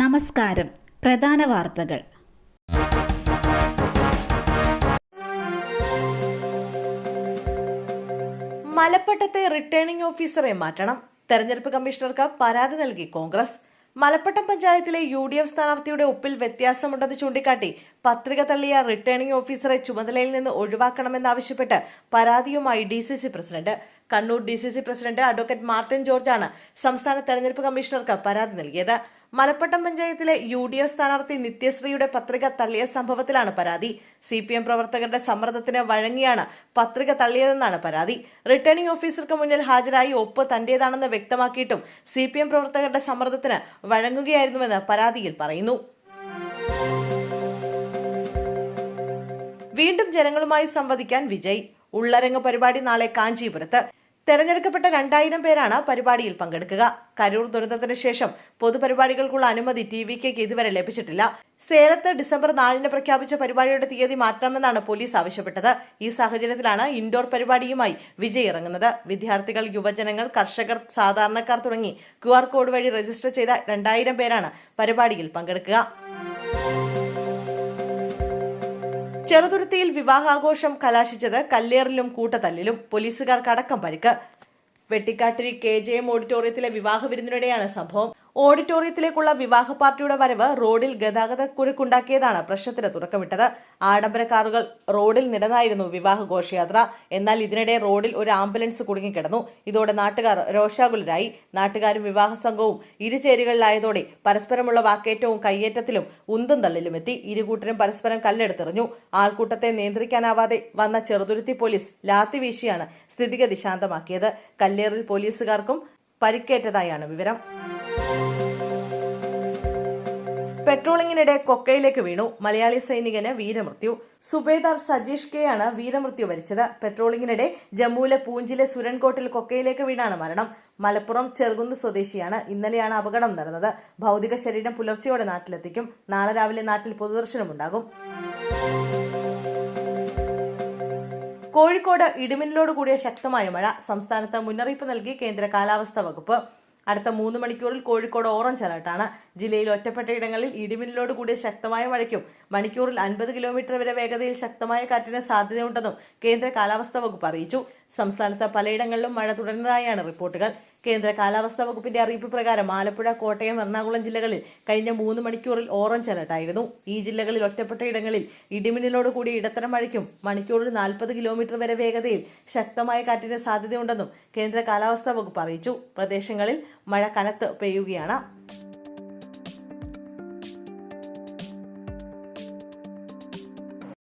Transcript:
നമസ്കാരം. പ്രധാന വാർത്തകൾ. മലപ്പട്ടത്തെ റിട്ടേണിംഗ് ഓഫീസറെ മാറ്റണം. തെരഞ്ഞെടുപ്പ് കമ്മീഷണർക്ക് പരാതി നൽകി കോൺഗ്രസ്. മലപ്പട്ടം പഞ്ചായത്തിലെ യു ഡി എഫ് സ്ഥാനാർത്ഥിയുടെ ഒപ്പിൽ വ്യത്യാസമുണ്ടെന്ന് ചൂണ്ടിക്കാട്ടി പത്രിക തള്ളിയ റിട്ടേണിംഗ് ഓഫീസറെ ചുമതലയിൽ നിന്ന് ഒഴിവാക്കണമെന്നാവശ്യപ്പെട്ട് പരാതിയുമായി D C C president. Kannur D C C president advocate Martin ജോർജാണ് സംസ്ഥാന തെരഞ്ഞെടുപ്പ് കമ്മീഷണർക്ക് പരാതി നൽകിയത്. മലപ്പട്ടം പഞ്ചായത്തിലെ യു ഡി എഫ് സ്ഥാനാർത്ഥി നിത്യശ്രീയുടെ പത്രിക തള്ളിയ സംഭവത്തിലാണ് പരാതി. സി പി എം പ്രവർത്തകരുടെ സമ്മർദ്ദത്തിന് വഴങ്ങിയാണ് പത്രിക തള്ളിയതെന്നാണ് പരാതി. റിട്ടേണിംഗ് ഓഫീസർക്ക് മുന്നിൽ ഹാജരായി ഒപ്പ് തന്റേതാണെന്ന് വ്യക്തമാക്കിയിട്ടും സി പി എം പ്രവർത്തകരുടെ സമ്മർദ്ദത്തിന് വഴങ്ങുകയായിരുന്നുവെന്ന് പരാതിയിൽ പറയുന്നു. വീണ്ടും ജനങ്ങളുമായി സംവദിക്കാൻ വിജയ്. ഉള്ളരങ്ങ് പരിപാടി നാളെ കാഞ്ചീപുരത്ത്. തെരഞ്ഞെടുക്കപ്പെട്ട രണ്ടായിരം പേരാണ് പരിപാടിയിൽ പങ്കെടുക്കുക. കരൂർ ദുരന്തത്തിന് ശേഷം പൊതുപരിപാടികൾക്കുള്ള അനുമതി ടി വി കെക്ക് ഇതുവരെ ലഭിച്ചിട്ടില്ല. സേലത്ത് ഡിസംബർ നാലിന് പ്രഖ്യാപിച്ച പരിപാടിയുടെ തീയതി മാറ്റണമെന്നാണ് പോലീസ് ആവശ്യപ്പെട്ടത്. ഈ സാഹചര്യത്തിലാണ് ഇൻഡോർ പരിപാടിയുമായി വിജയ് ഇറങ്ങുന്നത്. വിദ്യാർത്ഥികൾ യുവജനങ്ങൾ കർഷകർ സാധാരണക്കാർ തുടങ്ങി ക്യു കോഡ് വഴി രജിസ്റ്റർ ചെയ്ത രണ്ടായിരം പേരാണ് പരിപാടിയിൽ പങ്കെടുക്കുക. ചെറുതുരുത്തിയിൽ വിവാഹാഘോഷം കലാശിച്ചത് കല്ലേറിലും കൂട്ടത്തല്ലിലും പോലീസുകാർക്കടക്കം പരിക്ക്. വെട്ടിക്കാട്ടിരി കെ ജെ എം ഓഡിറ്റോറിയത്തിലെ വിവാഹ വിരുന്നിനിടെയാണ് സംഭവം. ഓഡിറ്റോറിയത്തിലേക്കുള്ള വിവാഹ പാർട്ടിയുടെ വരവ് റോഡിൽ ഗതാഗത കുരുക്കുണ്ടാക്കിയതാണ് പ്രശ്നത്തിന് തുടക്കമിട്ടത്. ആഡംബര കാറുകൾ റോഡിൽ നിരന്നായിരുന്നു വിവാഹ ഘോഷയാത്ര. എന്നാൽ ഇതിനിടെ റോഡിൽ ഒരു ആംബുലൻസ് കുടുങ്ങിക്കിടന്നു. ഇതോടെ നാട്ടുകാർ രോഷാകുലരായി. നാട്ടുകാരും വിവാഹ സംഘവും ഇരുചേരികളിലായതോടെ പരസ്പരമുള്ള വാക്കേറ്റവും കയ്യേറ്റത്തിലും ഉന്തും തള്ളിലും എത്തി. ഇരുകൂട്ടരും പരസ്പരം കല്ലെടുത്തെറിഞ്ഞു. ആൾക്കൂട്ടത്തെ നിയന്ത്രിക്കാനാവാതെ വന്ന ചെറുതുരുത്തി പോലീസ് ലാത്തി വീശിയാണ് സ്ഥിതിഗതി ശാന്തമാക്കിയത്. കല്ലേറിൽ പോലീസുകാർക്കും പരിക്കേറ്റതായാണ് വിവരം. പെട്രോളിങ്ങിനിടെ കൊക്കയിലേക്ക് വീണു. മലയാളി സൈനികന് വീരമൃത്യു. സുബേദാർ സജീഷ് കെ ആണ് വീരമൃത്യു വരിച്ചത്. പെട്രോളിങ്ങിനിടെ ജമ്മുവിലെ പൂഞ്ചിലെ സുരൻകോട്ടിൽ കൊക്കയിലേക്ക് വീണാണ് മരണം. മലപ്പുറം ചെറുകുന്ന് സ്വദേശിയാണ്. ഇന്നലെയാണ് അപകടം നടന്നത്. ഭൗതിക ശരീരം പുലർച്ചെയോടെ നാട്ടിലെത്തിക്കും. നാളെ രാവിലെ നാട്ടിൽ പൊതുദർശനമുണ്ടാകും കോഴിക്കോട് ഇടിമിന്നലോട് കൂടിയ ശക്തമായ മഴ സംസ്ഥാനത്ത് മുന്നറിയിപ്പ് നൽകി കേന്ദ്ര കാലാവസ്ഥാ വകുപ്പ്. അടുത്ത മൂന്ന് മണിക്കൂറിൽ കോഴിക്കോട് ഓറഞ്ച് അലർട്ടാണ്. ജില്ലയിൽ ഒറ്റപ്പെട്ട ഇടങ്ങളിൽ ഇടിമിന്നലോട് കൂടിയ ശക്തമായ മഴയ്ക്കും മണിക്കൂറിൽ അൻപത് കിലോമീറ്റർ വരെ വേഗതയിൽ ശക്തമായ കാറ്റിന് സാധ്യതയുണ്ടെന്നും കേന്ദ്ര കാലാവസ്ഥാ വകുപ്പ് അറിയിച്ചു. സംസ്ഥാനത്ത് പലയിടങ്ങളിലും മഴ തുടരുന്നതായാണ് റിപ്പോർട്ടുകൾ. കേന്ദ്ര കാലാവസ്ഥാ വകുപ്പിന്റെ അറിയിപ്പ് പ്രകാരം ആലപ്പുഴ കോട്ടയം എറണാകുളം ജില്ലകളിൽ കഴിഞ്ഞ മൂന്ന് മണിക്കൂറിൽ ഓറഞ്ച് അലർട്ടായിരുന്നു. ഈ ജില്ലകളിൽ ഒറ്റപ്പെട്ട ഇടങ്ങളിൽ ഇടിമിന്നലോട് കൂടിയ ഇടത്തരം മഴയ്ക്കും മണിക്കൂറിൽ നാൽപ്പത് കിലോമീറ്റർ വരെ വേഗതയിൽ ശക്തമായ കാറ്റിന് സാധ്യതയുണ്ടെന്നും കേന്ദ്ര കാലാവസ്ഥാ വകുപ്പ് അറിയിച്ചു. പ്രദേശങ്ങളിൽ മഴ കനത്ത് പെയ്യുകയാണ്.